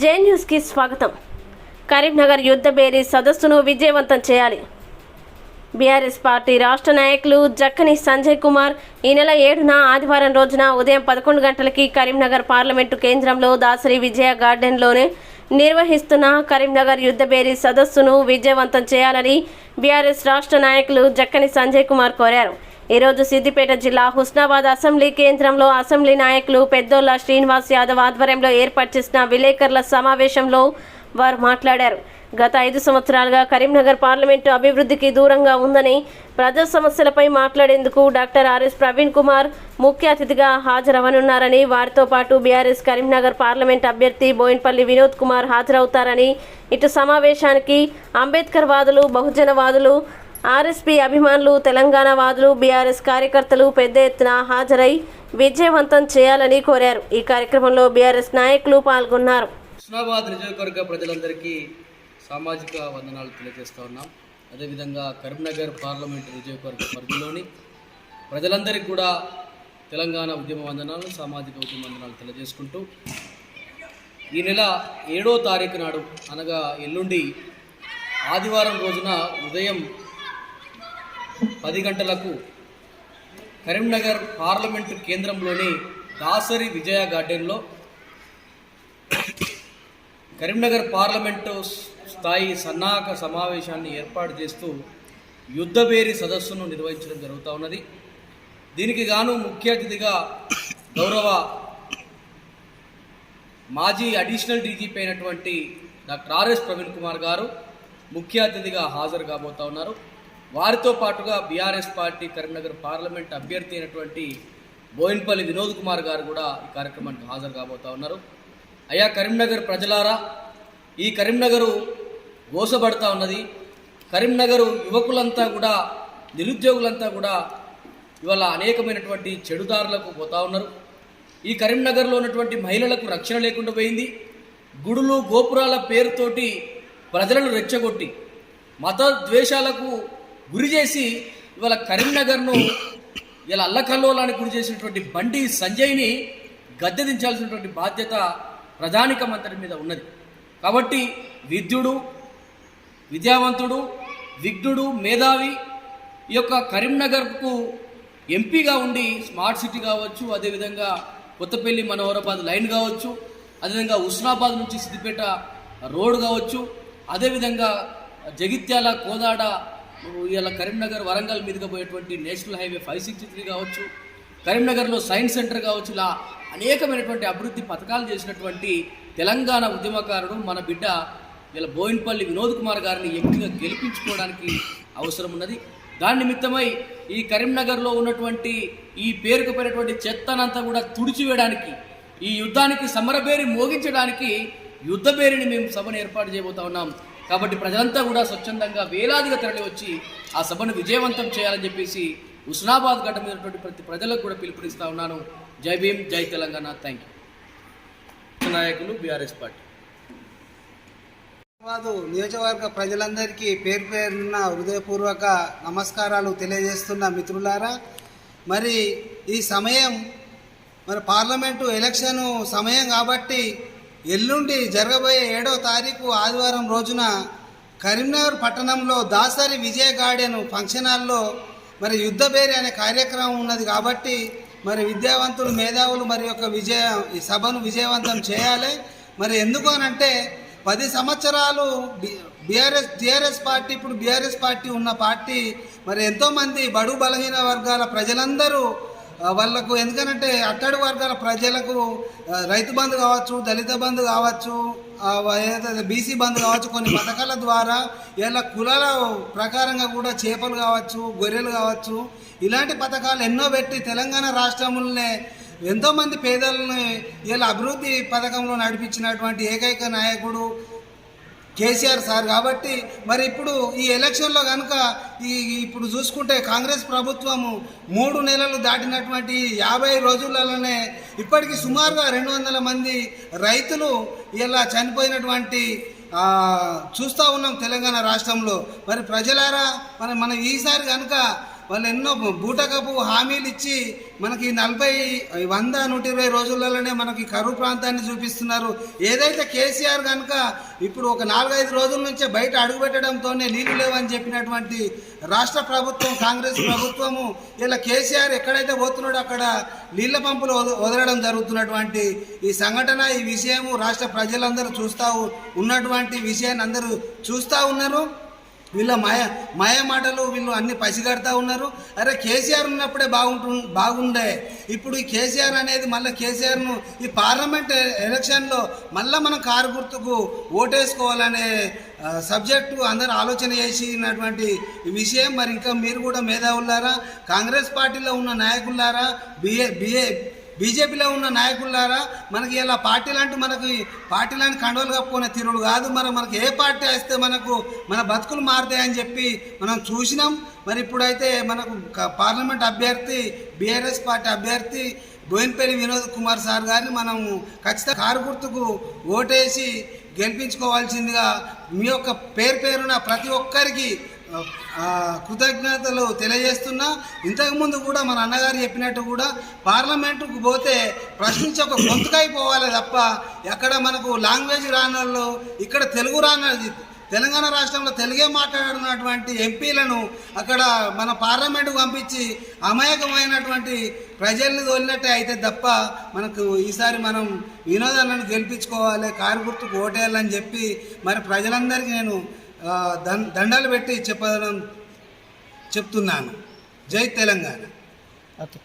జే న్యూస్కి స్వాగతం. కరీంనగర్ యుద్ధ బేరీ సదస్సును విజయవంతం చేయాలి. బీఆర్ఎస్ పార్టీ రాష్ట్ర నాయకులు జక్కని సంజయ్ కుమార్ ఈ నెల ఏడున ఆదివారం రోజున ఉదయం పదకొండు గంటలకి కరీంనగర్ పార్లమెంటు కేంద్రంలో దాసరి విజయ గార్డెన్లోనే నిర్వహిస్తున్న కరీంనగర్ యుద్ధ బేరీ సదస్సును విజయవంతం చేయాలని బీఆర్ఎస్ రాష్ట్ర నాయకులు జక్కని సంజయ్ కుమార్ కోరారు. ఈరోజు సిద్దిపేట జిల్లా హుస్నాబాద్ అసెంబ్లీ కేంద్రంలో అసెంబ్లీ నాయకులు పెద్దోళ్ళ శ్రీనివాస్ యాదవ్ ఆధ్వర్యంలో ఏర్పాటు చేసిన విలేకరుల సమావేశంలో వారు మాట్లాడారు. గత ఐదు సంవత్సరాలుగా కరీంనగర్ పార్లమెంటు అభివృద్ధికి దూరంగా ఉందని ప్రజా సమస్యలపై మాట్లాడేందుకు డాక్టర్ ఆర్ఎస్ ప్రవీణ్ కుమార్ ముఖ్య అతిథిగా హాజరవనున్నారని వారితో పాటు బీఆర్ఎస్ కరీంనగర్ పార్లమెంట్ అభ్యర్థి బోయిన్పల్లి వినోద్ కుమార్ హాజరవుతారని ఇటు సమావేశానికి అంబేద్కర్ వాదులు బహుజన వాదులు ఆర్ఎస్పీ అభిమానులు తెలంగాణ వాదులు బీఆర్ఎస్ కార్యకర్తలు పెద్ద ఎత్తున హాజరై విజయవంతం చేయాలని కోరారు. ఈ కార్యక్రమంలో బీఆర్ఎస్ నాయకులు పాల్గొన్నారు. హుస్నాబాద్ నియోజకవర్గ ప్రజలందరికీ సామాజిక వందనాలు తెలియజేస్తూ ఉన్నాం. అదేవిధంగా కరీంనగర్ పార్లమెంటు నియోజకవర్గ పరిధిలోని ప్రజలందరికీ కూడా తెలంగాణ ఉద్యమ వందనాలు సామాజిక ఉద్యమ వందనాలు తెలియజేసుకుంటూ ఈ నెల ఏడో తారీఖు నాడు అనగా ఎల్లుండి ఆదివారం రోజున ఉదయం పది గంటలకు కరీంనగర్ పార్లమెంటు కేంద్రంలోని దాసరి విజయ గార్డెన్లో కరీంనగర్ పార్లమెంటు స్థాయి సన్నాహక సమావేశాన్ని ఏర్పాటు చేస్తూ యుద్ధబేరి సదస్సును నిర్వహించడం జరుగుతూ ఉన్నది. దీనికి గాను ముఖ్య అతిథిగా గౌరవ మాజీ అడిషనల్ డీజీపీ అయినటువంటి doctor R S Praveen Kumar గారు ముఖ్య అతిథిగా హాజరు కాబోతా ఉన్నారు. వారితో పాటుగా బీఆర్ఎస్ పార్టీ కరీంనగర్ పార్లమెంట్ అభ్యర్థి అయినటువంటి బోయిన్పల్లి వినోద్ కుమార్ గారు కూడా ఈ కార్యక్రమానికి హాజరు కాబోతా ఉన్నారు. అయ్యా కరీంనగర్ ప్రజలారా ఈ కరీంనగరు గోసబడతా ఉన్నది. కరీంనగరు యువకులంతా కూడా నిరుద్యోగులంతా కూడా ఇవాళ అనేకమైనటువంటి చెడుదారులకు పోతా ఉన్నారు. ఈ కరీంనగర్లో ఉన్నటువంటి మహిళలకు రక్షణ లేకుండా పోయింది. గుడులు గోపురాల పేరుతోటి ప్రజలను రెచ్చగొట్టి మత ద్వేషాలకు గురి చేసి ఇవాళ కరీంనగర్ను ఇలా అల్లకల్లోలానికి గురి చేసినటువంటి బండి సంజయ్ని గద్దె దించాల్సినటువంటి బాధ్యత ప్రధానిక మంత్రి మీద ఉన్నది. కాబట్టి విద్యుడు విద్యావంతుడు విఘ్నుడు మేధావి ఈ యొక్క కరీంనగర్కు ఎంపీగా ఉండి స్మార్ట్ సిటీ కావచ్చు అదేవిధంగా కొత్తపల్లి మనోహరాబాద్ లైన్ కావచ్చు అదేవిధంగా ఉస్నాబాద్ నుంచి సిద్దిపేట రోడ్ కావచ్చు అదేవిధంగా జగిత్యాల కోదాడ ఇలా కరీంనగర్ వరంగల్ మీదుగా పోయేటువంటి national highway five sixty three కావచ్చు కరీంనగర్లో సైన్స్ సెంటర్ కావచ్చు ఇలా అనేకమైనటువంటి అభివృద్ధి పథకాలు చేసినటువంటి తెలంగాణ ఉద్యమకారుడు మన బిడ్డ ఇలా బోయిన్పల్లి వినోద్ కుమార్ గారిని ఎంపీగా గెలిపించుకోవడానికి అవసరం ఉన్నది. దాని నిమిత్తమై ఈ కరీంనగర్లో ఉన్నటువంటి ఈ పేరుకు పోయినటువంటి చెత్తనంతా కూడా తుడిచివేయడానికి ఈ యుద్ధానికి సమరబేరి మోగించడానికి యుద్ధబేరిని మేము సభను ఏర్పాటు చేయబోతా ఉన్నాం. కాబట్టి ప్రజలంతా కూడా స్వచ్ఛందంగా వేలాదిగా తరలి వచ్చి ఆ సభను విజయవంతం చేయాలని చెప్పేసి హుస్నాబాద్ గడ్డ మీద ఉన్నటువంటి ప్రతి ప్రజలకు కూడా పిలుపునిస్తా ఉన్నాను. జై భీమ్ జై తెలంగాణ. థ్యాంక్ యూ నాయకులు బీఆర్ఎస్ పార్టీ. నియోజకవర్గ ప్రజలందరికీ పేరు పేరున్న హృదయపూర్వక నమస్కారాలు తెలియజేస్తున్న మిత్రులారా మరి ఈ సమయం మరి పార్లమెంటు ఎలక్షన్ సమయం కాబట్టి ఎల్లుండి జరగబోయే ఏడో తారీఖు ఆదివారం రోజున కరీంనగర్ పట్టణంలో దాసరి విజయ గార్డెన్ ఫంక్షన్ హాల్లో మరి యుద్ధబేరి అనే కార్యక్రమం ఉన్నది కాబట్టి మరి విద్యావంతులు మేధావులు మరి యొక్క విజయ ఈ సభను విజయవంతం చేయాలి. మరి ఎందుకు అనంటే పది సంవత్సరాలు బీఆర్ఎస్ టీఆర్ఎస్ పార్టీ ఇప్పుడు బీఆర్ఎస్ పార్టీ ఉన్న పార్టీ మరి ఎంతోమంది బడు బలహీన వర్గాల ప్రజలందరూ వాళ్ళకు ఎందుకనంటే అట్టడి వర్గాల ప్రజలకు రైతు బంధు కావచ్చు దళిత బంధు కావచ్చు ఏదైతే బీసీ బంధు కావచ్చు కొన్ని పథకాల ద్వారా ఇలా కులాల ప్రకారంగా కూడా చేపలు కావచ్చు గొర్రెలు కావచ్చు ఇలాంటి పథకాలు ఎన్నో పెట్టి తెలంగాణ రాష్ట్రంలోనే ఎంతోమంది పేదలను ఇలా అభివృద్ధి పథకంలో నడిపించినటువంటి ఏకైక నాయకుడు కేసీఆర్ సార్ కాబట్టి మరి ఇప్పుడు ఈ ఎలక్షన్లో కనుక ఈ ఇప్పుడు చూసుకుంటే కాంగ్రెస్ ప్రభుత్వము మూడు నెలలు దాటినటువంటి యాభై రోజులలోనే ఇప్పటికి సుమారుగా రెండు వందల మంది రైతులు ఇలా చనిపోయినటువంటి చూస్తూ ఉన్నాం తెలంగాణ రాష్ట్రంలో. మరి ప్రజలారా మరి మనం ఈసారి కనుక వాళ్ళు ఎన్నో బూటకపు హామీలు ఇచ్చి మనకి నలభై వంద నూట ఇరవై రోజులలోనే మనకి కరువు ప్రాంతాన్ని చూపిస్తున్నారు. ఏదైతే కేసీఆర్ కనుక ఇప్పుడు ఒక నాలుగైదు రోజుల నుంచే బయట అడుగుపెట్టడంతోనే నీళ్ళు లేవని చెప్పినటువంటి రాష్ట్ర ప్రభుత్వం కాంగ్రెస్ ప్రభుత్వము ఇలా కేసీఆర్ ఎక్కడైతే పోతున్నాడో అక్కడ నీళ్ళ పంపులు వదలడం జరుగుతున్నటువంటి ఈ సంఘటన ఈ విషయము రాష్ట్ర ప్రజలందరూ చూస్తూ ఉన్నటువంటి విషయాన్ని అందరూ చూస్తూ ఉన్నారు. వీళ్ళ మాయ మాయ మాటలు వీళ్ళు అన్ని పసిగడతా ఉన్నారు. అరే కేసీఆర్ ఉన్నప్పుడే బాగుంటు బాగుండే. ఇప్పుడు ఈ కేసీఆర్ అనేది మళ్ళీ కేసీఆర్ను ఈ పార్లమెంట్ ఎలక్షన్లో మళ్ళీ మనం కారు గుర్తుకు ఓటేసుకోవాలనే సబ్జెక్టు అందరూ ఆలోచన చేసినటువంటి ఈ విషయం. మరి ఇంకా మీరు కూడా మేధావులారా కాంగ్రెస్ పార్టీలో ఉన్న నాయకులారా బిఏ బిఏ బీజేపీలో ఉన్న నాయకులారా మనకి ఇలా పార్టీలు అంటే మనకి లాంటి కండవలు కప్పుకునే తిరుడు కాదు. మరి మనకి ఏ పార్టీ వేస్తే మనకు మన బతుకులు మారుతాయని చెప్పి మనం చూసినాం. మరి ఇప్పుడైతే మనకు పార్లమెంట్ అభ్యర్థి బీఆర్ఎస్ పార్టీ అభ్యర్థి బోయినపల్లి వినోద్ కుమార్ సార్ గారిని మనం ఖచ్చితంగా కారు గుర్తుకు ఓటేసి గెలిపించుకోవాల్సిందిగా మీ యొక్క పేరు పేరున ప్రతి ఒక్కరికి కృతజ్ఞతలు తెలియజేస్తున్నా. ఇంతకుముందు కూడా మన అన్నగారు చెప్పినట్టు కూడా పార్లమెంటుకు పోతే ప్రశ్నించి ఒక గొంతుకైపోవాలి తప్ప ఎక్కడ మనకు లాంగ్వేజ్ రానోళ్ళు ఇక్కడ తెలుగు రాని తెలంగాణ రాష్ట్రంలో తెలుగే మాట్లాడినటువంటి ఎంపీలను అక్కడ మన పార్లమెంటుకు పంపించి అమాయకమైనటువంటి ప్రజల్ని తోలినట్టే అయితే తప్ప మనకు ఈసారి మనం వినోదాలను గెలిపించుకోవాలి కారు గుర్తుకు ఓటేయాలని చెప్పి మరి ప్రజలందరికీ నేను దండాలు పెట్టి చెప్పడం చెప్తున్నాను. జై తెలంగాణ. ఓకే.